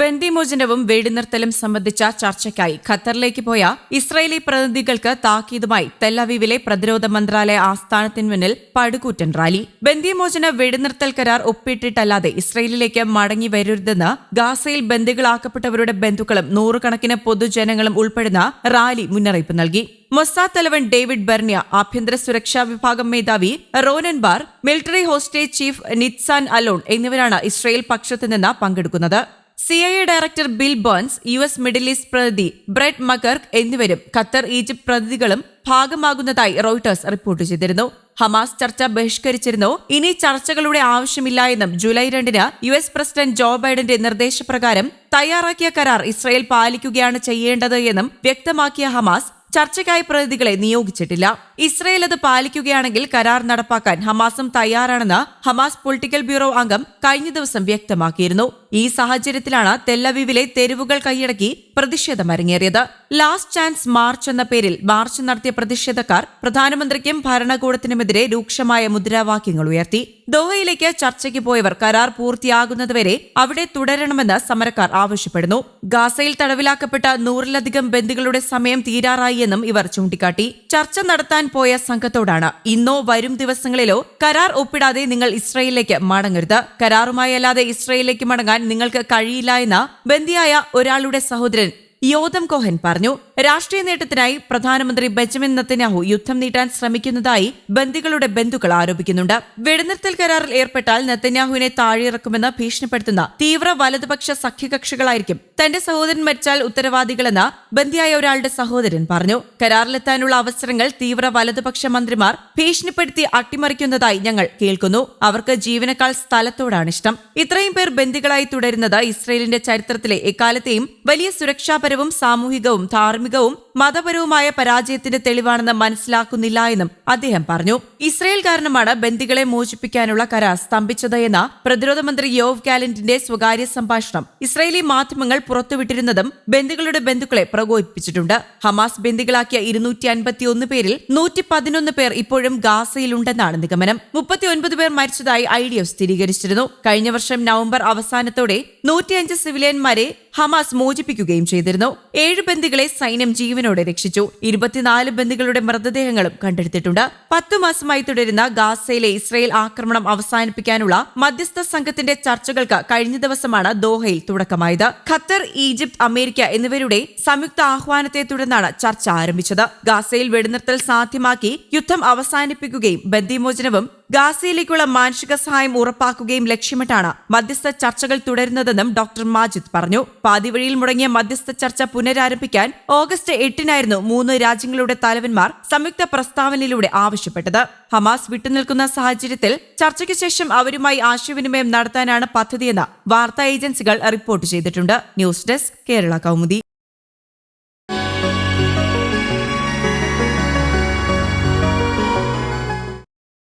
ബന്ദിമോചനവും വെടിനിർത്തലും സംബന്ധിച്ച ചർച്ചയ്ക്കായി ഖത്തറിലേക്ക് പോയ ഇസ്രയേലി പ്രതിനിധികൾക്ക് താക്കീതുമായി തെല്ലവീവിലെ പ്രതിരോധ മന്ത്രാലയ ആസ്ഥാനത്തിന് മുന്നിൽ പടുകൂറ്റൻ റാലി. ബന്ദിമോചന വെടിനിർത്തൽ കരാർ ഒപ്പിട്ടിട്ടല്ലാതെ ഇസ്രയേലിലേക്ക് മടങ്ങി വരരുതെന്ന് ഗാസയിൽ ബന്ദികളാക്കപ്പെട്ടവരുടെ ബന്ധുക്കളും നൂറുകണക്കിന് പൊതുജനങ്ങളും ഉൾപ്പെടുന്ന റാലി മുന്നറിയിപ്പ് നൽകി. മൊസാദ് തലവൻ ഡേവിഡ് ബെർണിയ ആഭ്യന്തര സുരക്ഷാ വിഭാഗം മേധാവി Ronen Bar military hostage chief Nitzan Alon എന്നിവരാണ് ഇസ്രയേൽ പക്ഷത്തുനിന്ന് പങ്കെടുക്കുന്നത്. C I A director Bill Burns U S Middle East പ്രതിനിധി ബ്രെഡ് മക്കർക്ക് എന്നിവരും ഖത്തർ ഈജിപ്ത് പ്രതിനിധികളും ഭാഗമാകുന്നതായി റോയിട്ടേഴ്സ് റിപ്പോർട്ട് ചെയ്തിരുന്നു. ഹമാസ് ചർച്ച ബഹിഷ്കരിച്ചിരുന്നു. ഇനി ചർച്ചകളുടെ ആവശ്യമില്ല എന്നും ജൂലൈ രണ്ടിന് യു എസ് പ്രസിഡന്റ് ജോ ബൈഡന്റെ നിർദ്ദേശപ്രകാരം തയ്യാറാക്കിയ കരാർ ഇസ്രയേൽ പാലിക്കുകയാണ് ചെയ്യേണ്ടത് എന്നും വ്യക്തമാക്കിയ ഹമാസ് ചർച്ചയ്ക്കായി പ്രതിനിധികളെ നിയോഗിച്ചിട്ടില്ല. ഇസ്രയേൽ അത് പാലിക്കുകയാണെങ്കിൽ കരാർ നടപ്പാക്കാൻ ഹമാസും തയ്യാറാണെന്ന് ഹമാസ് പൊളിറ്റിക്കൽ ബ്യൂറോ അംഗം കഴിഞ്ഞ ദിവസം വ്യക്തമാക്കിയിരുന്നു. ഈ സാഹചര്യത്തിലാണ് തെല്ലവീവിലെ തെരുവുകൾ കൈയടക്കി പ്രതിഷേധം അരങ്ങേറിയത്. ലാസ്റ്റ് ചാൻസ് മാർച്ച് എന്ന പേരിൽ മാർച്ച് നടത്തിയ പ്രതിഷേധക്കാർ പ്രധാനമന്ത്രിക്കും ഭരണകൂടത്തിനുമെതിരെ രൂക്ഷമായ മുദ്രാവാക്യങ്ങൾ ഉയർത്തി. ദോഹയിലേക്ക് ചർച്ചയ്ക്ക് പോയവർ കരാർ പൂർത്തിയാകുന്നതുവരെ അവിടെ തുടരണമെന്ന് സമരക്കാർ ആവശ്യപ്പെടുന്നു. ഗാസയിൽ തടവിലാക്കപ്പെട്ട നൂറിലധികം ബന്ദികളുടെ സമയം തീരാറായി എന്നും ഇവർ ചൂണ്ടിക്കാട്ടി. ചർച്ച നടത്താൻ പോയ സംഘത്തോടാണ് ഇന്നോ വരും ദിവസങ്ങളിലോ കരാർ ഒപ്പിടാതെ നിങ്ങൾ ഇസ്രയേലിലേക്ക് മടങ്ങരുത്. കരാറുമായി അല്ലാതെ ഇസ്രയേലിലേക്ക് മടങ്ങാൻ നിങ്ങൾക്ക് കഴിയില്ല എന്ന് ബന്ദിയായ ഒരാളുടെ സഹോദരൻ യോദം കോഹൻ പറഞ്ഞു. രാഷ്ട്രീയ നേട്ടത്തിനായി പ്രധാനമന്ത്രി ബെഞ്ചമിൻ നത്തന്യാഹു യുദ്ധം നീട്ടാൻ ശ്രമിക്കുന്നതായി ബന്ദികളുടെ ബന്ധുക്കൾ ആരോപിക്കുന്നുണ്ട്. വെടിനിർത്തൽ കരാറിൽ ഏർപ്പെട്ടാൽ നെത്തന്യാഹുവിനെ താഴെയിറക്കുമെന്ന് ഭീഷണിപ്പെടുത്തുന്ന തീവ്ര വലതുപക്ഷ സഖ്യകക്ഷികളായിരിക്കും തന്റെ സഹോദരൻ മരിച്ചാൽ ഉത്തരവാദികളെന്ന് ബന്ദിയായ ഒരാളുടെ സഹോദരൻ പറഞ്ഞു. കരാറിലെത്താനുള്ള അവസരങ്ങൾ തീവ്ര വലതുപക്ഷ മന്ത്രിമാർ ഭീഷണിപ്പെടുത്തി അട്ടിമറിക്കുന്നതായി ഞങ്ങൾ കേൾക്കുന്നു. അവർക്ക് ജീവനക്കാൾ സ്ഥലത്തോടാണ് ഇഷ്ടം. ഇത്രയും പേർ ബന്ദികളായി തുടരുന്നത് ഇസ്രയേലിന്റെ ചരിത്രത്തിലെ എക്കാലത്തെയും വലിയ സുരക്ഷാപരവും സാമൂഹികവും மிகவும் മതപരവുമായ പരാജയത്തിന്റെ തെളിവാണെന്ന് മനസ്സിലാക്കുന്നില്ല എന്നും അദ്ദേഹം പറഞ്ഞു. ഇസ്രയേൽ കാരണമാണ് ബന്ദികളെ മോചിപ്പിക്കാനുള്ള കരാർ സ്തംഭിച്ചത് എന്ന പ്രതിരോധ മന്ത്രി യോവ് ഗാലന്റിന്റെ സ്വകാര്യ സംഭാഷണം. ഇസ്രയേലി മാധ്യമങ്ങൾ പുറത്തുവിട്ടിരുന്നതും ബന്ദികളുടെ ബന്ധുക്കളെ പ്രകോപിപ്പിച്ചിട്ടുണ്ട്. ഹമാസ് ബന്ദികളാക്കിയ ഇരുന്നൂറ്റി അൻപത്തിയൊന്ന് പേരിൽ നൂറ്റി പതിനൊന്ന് പേർ ഇപ്പോഴും ഗാസയിലുണ്ടെന്നാണ് നിഗമനം. മുപ്പത്തിയൊൻപത് പേർ മരിച്ചതായി ഐ ഡി എഫ് സ്ഥിരീകരിച്ചിരുന്നു. കഴിഞ്ഞ വർഷം നവംബർ അവസാനത്തോടെ നൂറ്റിയഞ്ച് സിവിലിയന്മാരെ ഹമാസ് മോചിപ്പിക്കുകയും ചെയ്തിരുന്നു. ഏഴ് ബന്ദികളെ സൈന്യം ജീവനോടെ രക്ഷിച്ചു. ഇരുപത്തിനാല് ബന്ദികളുടെ മൃതദേഹങ്ങളും കണ്ടെടുത്തിട്ടുണ്ട്. പത്തു മാസമായി തുടരുന്ന ഗാസയിലെ ഇസ്രയേൽ ആക്രമണം അവസാനിപ്പിക്കാനുള്ള മധ്യസ്ഥ സംഘത്തിന്റെ ചർച്ചകൾക്ക് കഴിഞ്ഞ ദിവസമാണ് ദോഹയിൽ തുടക്കമായത്. ഖത്തർ ഈജിപ്ത് അമേരിക്ക എന്നിവരുടെ സംയുക്ത ആഹ്വാനത്തെ തുടർന്നാണ് ചർച്ച ആരംഭിച്ചത്. ഗാസയിൽ വെടിനിർത്തൽ സാധ്യമാക്കി യുദ്ധം അവസാനിപ്പിക്കുകയും ബന്ദിമോചനവും ഗാസയിലേക്കുള്ള മാനുഷിക സഹായം ഉറപ്പാക്കുകയും ലക്ഷ്യമിട്ടാണ് മധ്യസ്ഥ ചർച്ചകൾ തുടരുന്നതെന്നും ഡോക്ടർ മാജിദ് പറഞ്ഞു. പാതിവഴിയിൽ മുടങ്ങിയ മധ്യസ്ഥ ചർച്ച പുനരാരംഭിക്കാൻ ഓഗസ്റ്റ് എട്ടിനായിരുന്നു മൂന്ന് രാജ്യങ്ങളുടെ തലവന്മാർ സംയുക്ത പ്രസ്താവനയിലൂടെ ആവശ്യപ്പെട്ടത്. ഹമാസ് വിട്ടുനിൽക്കുന്ന സാഹചര്യത്തിൽ ചർച്ചയ്ക്ക് ശേഷം അവരുമായി ആശയവിനിമയം നടത്താനാണ് പദ്ധതിയെന്ന് വാർത്താ ഏജൻസികൾ റിപ്പോർട്ട് ചെയ്തിട്ടുണ്ട്. News desk Kerala Kaumudi.